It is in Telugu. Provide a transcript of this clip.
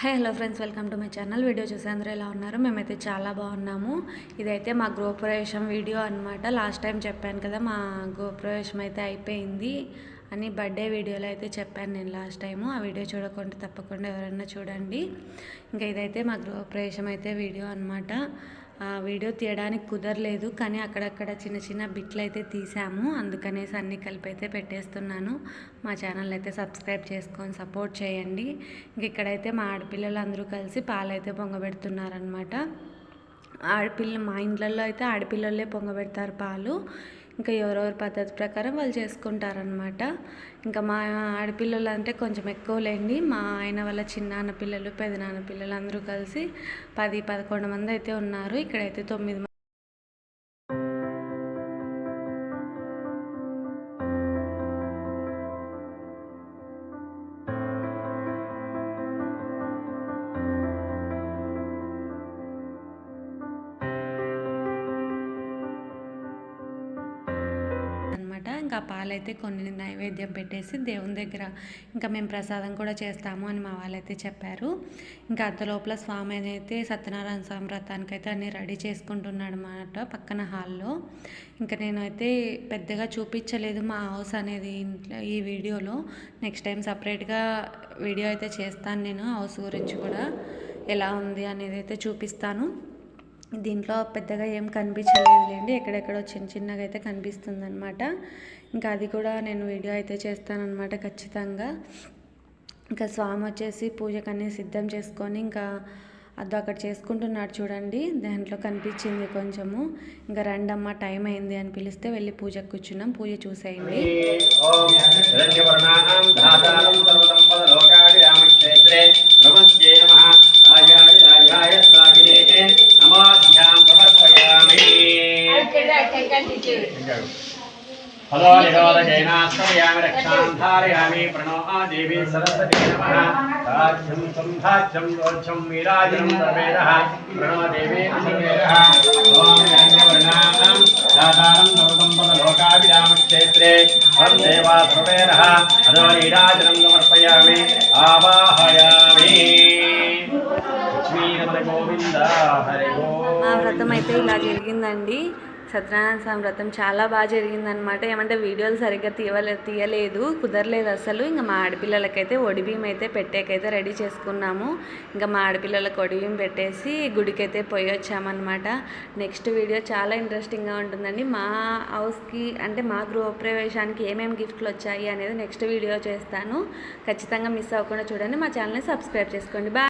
Hi hello friends welcome to my channel. Video చూసే అందరూ ఎలా ఉన్నారు? మేమైతే చాలా బాగున్నాము. ఇదైతే మా గృహప్రవేశం వీడియో అనమాట లాస్ట్ టైం చెప్పాను కదా మా గృహప్రవేశం అయితే అయిపోయింది అని బర్త్డే వీడియోలో అయితే చెప్పాను నేను లాస్ట్ టైము. ఆ వీడియో చూడకుండా తప్పకుండా ఎవరైనా చూడండి. ఇంకా ఇదైతే మా గృహప్రవేశం అయితే వీడియో అనమాట వీడియో తీయడానికి కుదరలేదు కానీ అక్కడక్కడ చిన్న చిన్న బిట్లు అయితే తీసాము. అందుకనేసి అన్ని కలిపి అయితే పెట్టేస్తున్నాను. మా ఛానల్ అయితే సబ్స్క్రైబ్ చేసుకొని సపోర్ట్ చేయండి. ఇంక ఇక్కడైతే మా ఆడపిల్లలు అందరూ కలిసి పాలైతే పొంగబెడుతున్నారనమాట ఆడపిల్ల మా ఇంట్లలో అయితే ఆడపిల్లలే పొంగబెడతారు పాలు. ఇంకా ఎవరెవరి పద్ధతి ప్రకారం వాళ్ళు చేసుకుంటారనమాట ఇంకా మా ఆడపిల్లలు అంటే కొంచెం ఎక్కువ లేండి మా ఆయన వాళ్ళ చిన్నాన్న పిల్లలు పెదనాన్న పిల్లలు అందరూ కలిసి పది పదకొండు మంది అయితే ఉన్నారు. ఇక్కడైతే తొమ్మిది అనమాట ఇంకా పాలైతే కొన్ని నైవేద్యం పెట్టేసి దేవుని దగ్గర ఇంకా మేము ప్రసాదం కూడా చేస్తాము అని మా వాళ్ళైతే చెప్పారు. ఇంకా అంత లోపల స్వామి అయితే సత్యనారాయణ స్వామి వ్రతానికి అయితే అన్ని రెడీ చేసుకుంటున్నాడు అనమాట పక్కన హాల్లో. ఇంకా నేనైతే పెద్దగా చూపించలేదు మా హౌస్ అనేది ఇంట్లో ఈ వీడియోలో. నెక్స్ట్ టైం సపరేట్గా వీడియో అయితే చేస్తాను నేను హౌస్ గురించి కూడా. ఎలా ఉంది అనేది అయితే చూపిస్తాను. దీంట్లో పెద్దగా ఏం కనిపించలేదులేండి. ఎక్కడెక్కడో చిన్న చిన్నగా అయితే కనిపిస్తుంది అనమాట ఇంకా అది కూడా నేను వీడియో అయితే చేస్తానన్నమాట ఖచ్చితంగా. ఇంకా స్వామి వచ్చేసి పూజకన్నీ సిద్ధం చేసుకొని ఇంకా అది అక్కడ చేసుకుంటున్నాడు చూడండి. దాంట్లో కనిపించింది కొంచెము. ఇంకా రండమ్మ టైం అయింది అని పిలిస్తే వెళ్ళి పూజకు కూర్చున్నాం. పూజ చూసేయండి. హలో నిరోధజైనాశ్రయామి రక్షాం ధారయామి ప్రణో దేవి సరస్వతి నమః రాజ్యం సంధాజ్యం రోజ్యం వీరాజనం ప్రవేదః ప్రణో దేవి అసవేదః ఓం హిరణ్యవర్ణానాం దాతారం సర్వసంపదలోకాభిరామక్షేత్రే త్వం దేవా ప్రవేదః నీరాజనం సమర్పయామి ఆవాహయామి లక్ష్మీరమణ గోవింద హరి మా వ్రతం అయితే ఇలా జరిగిందండి. సత్యనారాయణ స్వామి వ్రతం చాలా బాగా జరిగిందనమాట ఏమంటే వీడియోలు సరిగ్గా తీయలే తీయలేదు కుదరలేదు అసలు. ఇంకా మా ఆడపిల్లలకైతే ఒడిబియ్యం అయితే పెట్టేకైతే రెడీ చేసుకున్నాము. ఇంకా మా ఆడపిల్లలకు ఒడిబియ్యం పెట్టేసి గుడికైతే పోయి వచ్చామన్నమాట నెక్స్ట్ వీడియో చాలా ఇంట్రెస్టింగ్గా ఉంటుందండి. మా హౌస్కి అంటే మా గృహప్రవేశానికి ఏమేమి గిఫ్ట్లు వచ్చాయి అనేది నెక్స్ట్ వీడియో చేస్తాను. ఖచ్చితంగా మిస్ అవ్వకుండా చూడండి. మా ఛానల్ని సబ్స్క్రైబ్ చేసుకోండి. బాయ్!